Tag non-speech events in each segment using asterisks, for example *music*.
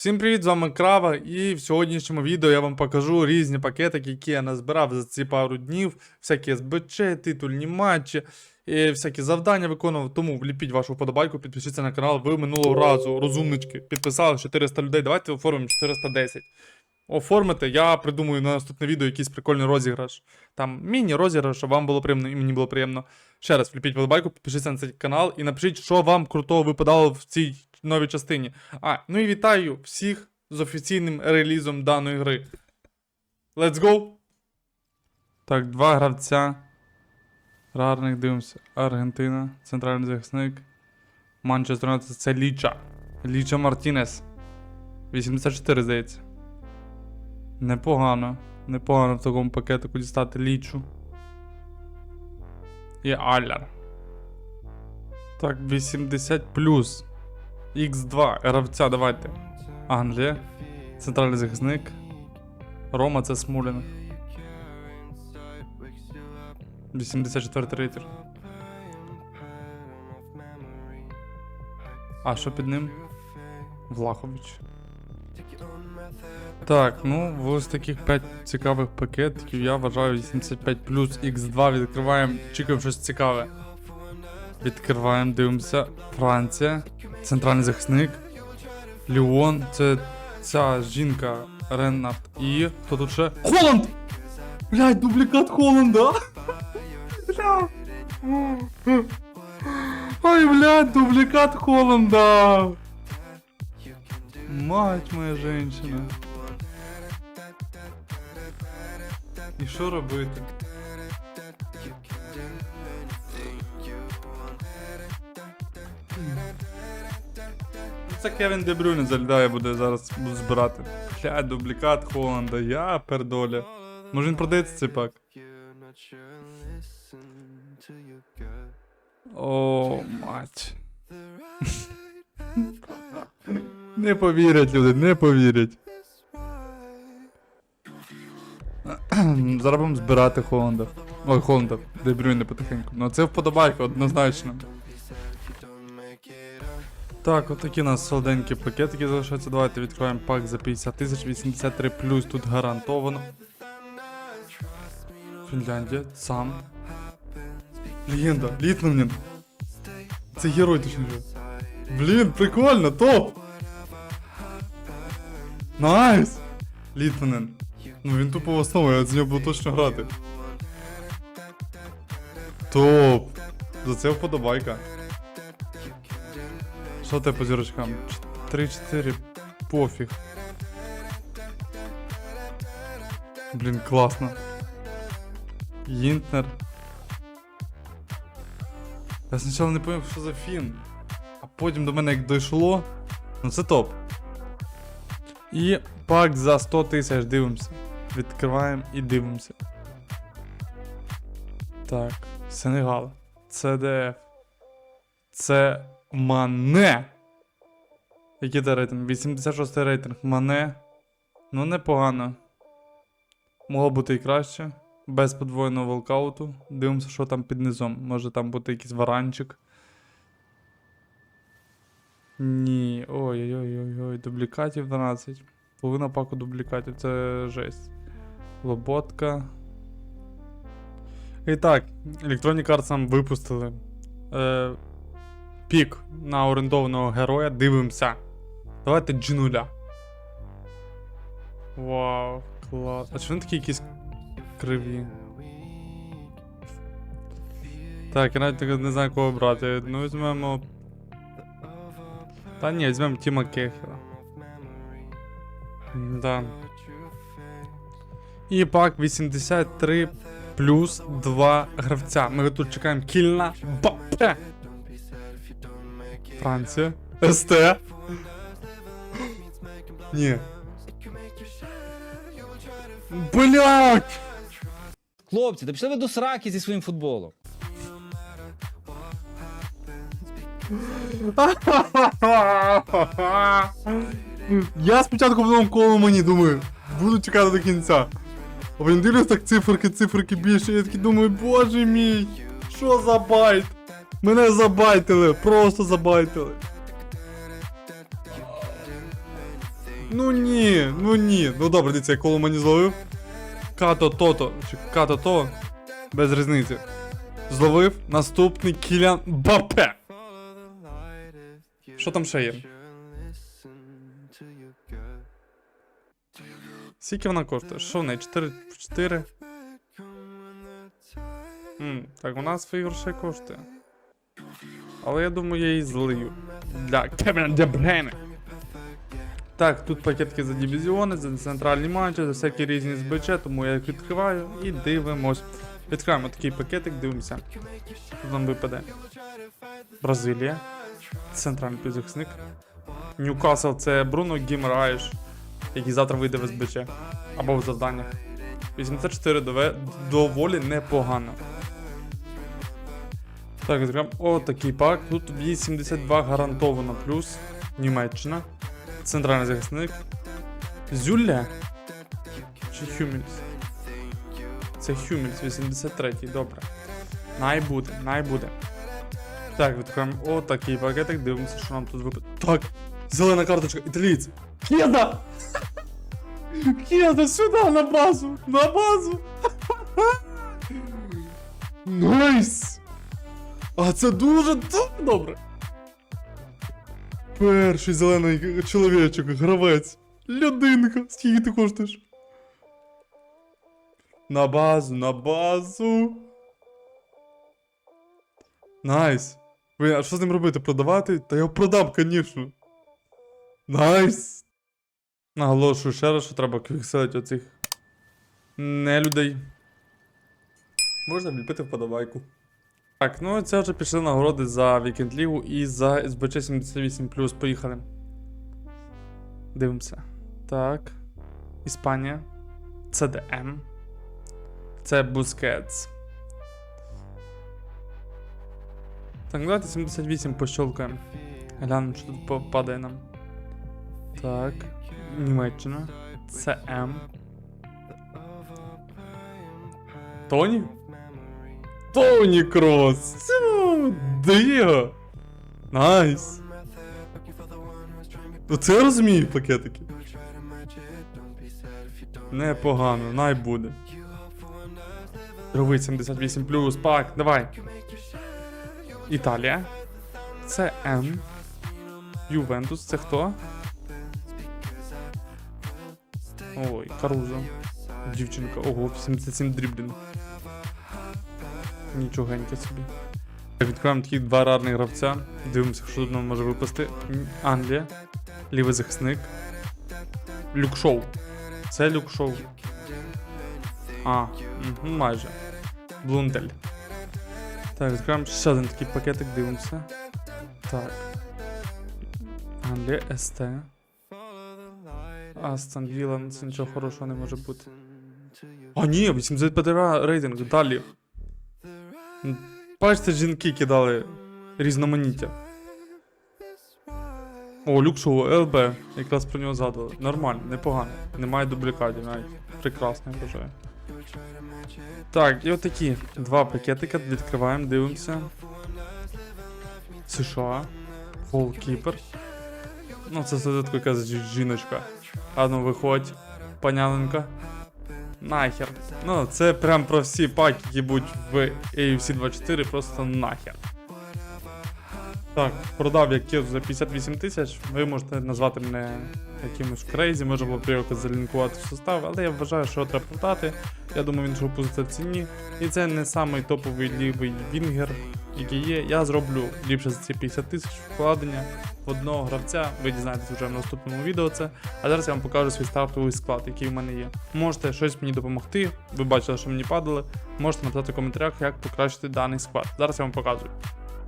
Всім привіт, з вами Крава, і в сьогоднішньому відео я вам покажу різні пакетики, які я назбирав за ці пару днів, всякі СБЧ, титульні матчі, і всякі завдання виконував. Тому вліпіть вашу вподобайку, підпишіться на канал. Ви минулого разу, розумнички, підписали 400 людей. Давайте оформимо 410. Оформите, я придумаю на наступне відео якийсь прикольний розіграш. Там міні-розіграш, щоб вам було приємно і мені було приємно. Ще раз вліпіть подобайку, підпишіться на цей канал і напишіть, що вам крутого випадало в цій новій частині. А, ну і вітаю всіх з офіційним релізом даної гри. Let's go! Так, два гравця. Рарних дивимося. Аргентина, центральний захисник. Манчестер Юнайтед це Ліча. Ліча Мартінес. 84, здається. Непогано. Непогано в такому пакетику дістати лічу. І Аллер. Так, 80 плюс. Х2, гравця, давайте. Англія. Центральний захисник. Рома це Смулін. 84 рейтер. А що під ним? Влахович. Так, ну ось таких 5 цікавих пакетиків я вважаю 85 плюс Х2 відкриваємо, чекаємо щось цікаве. Відкриваємо, дивимося. Франція. Центральний захисник. Ліон. Це ця жінка Реннард. І. Хто тут ще? Холланд! Блядь, дублікат Холланда! Бля. Ой, блядь, дублікат Холланда! Мать моя женщина. І що робити? Це Кевін Дебрюне залітає, буде зараз збирати. Бля, дублікат Холланда, я пердоля. Може він продається цей пак? О, мать. *laughs* Не повірять люди, не повірять. *clears throat* Зараз будемо збирати Холланда. Ой, Холланда, Дебрюйне потихеньку. Ну це вподобайка, однозначно. Так, отакі у нас солоденькі пакетики залишаються. Давайте відкриваємо пак за 50 тисяч, 83 плюс тут гарантовано. Фінляндія, сам. Легенда, Літневнін. Це герой точніше. Блін, прикольно, топ! Найс! Літненен. Ну він тупо в основу, я з нього буду точно грати. Топ! За це вподобайка. Що ти по зірочкам? 3-4. Пофіг. Блін, класно. Їнтнер. Я спочатку не поняв, що за фін. А потім до мене як дійшло. Ну це топ. І пак за 100 тисяч дивимося. Відкриваємо і дивимося. Так, Сенегал. ЦДФ. Це Мане. Який це рейтинг? 86 рейтинг. Мане. Ну, непогано. Могло бути і краще. Без подвоєного волкауту. Дивимося, що там під низом. Може там бути якийсь варанчик. Ні. Ой-ой-ой-ой. Дублікатів 12. Половина паку дублікатів. Це жесть. Лоботка. І так, Electronic Arts нам випустили. Е, пік на орендованого героя. Дивимося. Давайте G0. Вау, клас. А чи вони такі якісь криві? Так, я навіть не знаю, кого брати. Ну, візьмемо. Та ні, візьмемо Тіма Кехера. Да. І пак 83 плюс 2 гравця. Ми тут чекаємо кільна Бапе. Франція. СТ. Ні. Блять! Хлопці, та пішли ви до сраки зі своїм футболом. Я спочатку в новому коло мені думаю, буду чекати до кінця. А потім дивлюсь так циферки, циферки більше. Я такий думаю, боже мій, що за байт? Мене забайтили, просто забайтили. Ну ні, ну ні. Ну добре, дивіться, я коло мені зловив. Като тото, чи като то. Без різниці. Зловив наступний Кілян Бапе. Що там ще є? Скільки вона коштує? Що в неї? 4 4? М, так, вона свої грошей коштує. Але я думаю, я її злию. Для Кевіна Де Брейна. Так, тут пакетки за дивізіони, за центральні матчі, за всякі різні СБЧ, тому я їх відкриваю і дивимось. Відкриваємо такий пакетик, дивимося. Що нам випаде? Бразилія. Центральний півзахисник. Ньюкасл це Бруно Гімраєш, який завтра вийде в СБЧ. Або в завданнях. 84 дове... доволі непогано. Так, відкриваємо. О, такий пак. Тут 82 гарантовано плюс. Німеччина. Центральний захисник. Зюлля? Чи Хюмільс? Це Хюмільс, 83-й, добре. Най буде, най буде. Так, відкриваємо. О, такий пакетик, дивимося, що нам тут випадає. Так! Зелена карточка, італієць! Кеда! Кеда, сюди, на базу! На базу! *laughs* Найс! А це дуже добре. Перший зелений чоловічок, гравець. Людинка. Скільки ти коштуєш? На базу, на базу. Найс. Ви, а що з ним робити? Продавати? Та я продам, звісно. Найс. Наголошую ще раз, що треба квікселити оцих не людей. Можна вліпити вподобайку. Так, ну це вже пішли нагороди за Вікенд Лігу і за СБЧ 78 Поїхали. Дивимося. Так. Іспанія. CDM. Це Бускетс. Так, давайте 78 пощелкаємо. Глянемо, що тут попадає нам. Так. Німеччина. CM. Тоні? Тоні Крос! Цю, Диго! Найс! Оце я розумію пакетики. Непогано, най буде. Другий 78 плюс, пак, давай. Італія. Це М. Ювентус, це хто? Ой, Карузо. Дівчинка. Ого, 77 дріблін. Нічогеньке собі. Так, відкриваємо такі два рарних гравця. Дивимося, що тут нам може випасти. Англія. Лівий захисник. Люкшоу. Це люкшоу. А, майже. Блундель. Так, відкриваємо ще один такий пакетик, дивимося. Так. Англія, СТ. Астон Вілла, це нічого хорошого не може бути. А, ні, 85 ра- рейтинг, далі. Бачите, жінки кидали різноманіття. О, Люкшоу ЛБ, якраз про нього згадували. Нормально, непогано. Немає дублікатів навіть. Прекрасно, я вважаю. Так, і отакі два пакетика відкриваємо, дивимося. США. Голкіпер. Ну, це додатку якась жі- жіночка. А ну виходь, паняненка. Нахер. Ну, це прям про всі паки, які будуть в AFC 24, просто нахер. Так, продав я кет за 58 тисяч. Ви можете назвати мене якимось крейзі, може було б якось залінкувати состав, але я вважаю, що його треба продати. Я думаю, він вже опуститься в ціні. І це не самий топовий лівий вінгер, який є. Я зроблю ліпше за ці 50 тисяч вкладення в одного гравця. Ви дізнаєтесь вже в наступному відео це. А зараз я вам покажу свій стартовий склад, який в мене є. Можете щось мені допомогти. Ви бачили, що мені падали. Можете написати в коментарях, як покращити даний склад. Зараз я вам показую.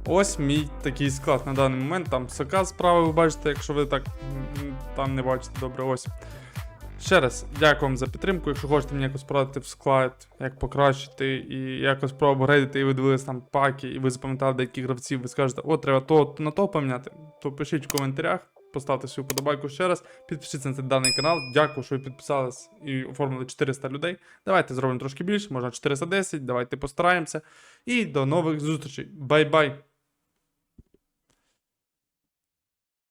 Ось мій такий склад на даний момент. Там сока справа, ви бачите, якщо ви так там не бачите добре. Ось. Ще раз, дякую вам за підтримку. Якщо хочете мені якось порадити в склад, як покращити і якось проапгрейдити, і ви дивились там паки, і ви запам'ятали деяких гравців, ви скажете, о, треба то на то поміняти, то пишіть в коментарях, поставте свою подобайку ще раз, підпишіться на цей даний канал. Дякую, що ви підписались і оформили 400 людей. Давайте зробимо трошки більше, можна 410, давайте постараємося. І до нових зустрічей. Бай-бай!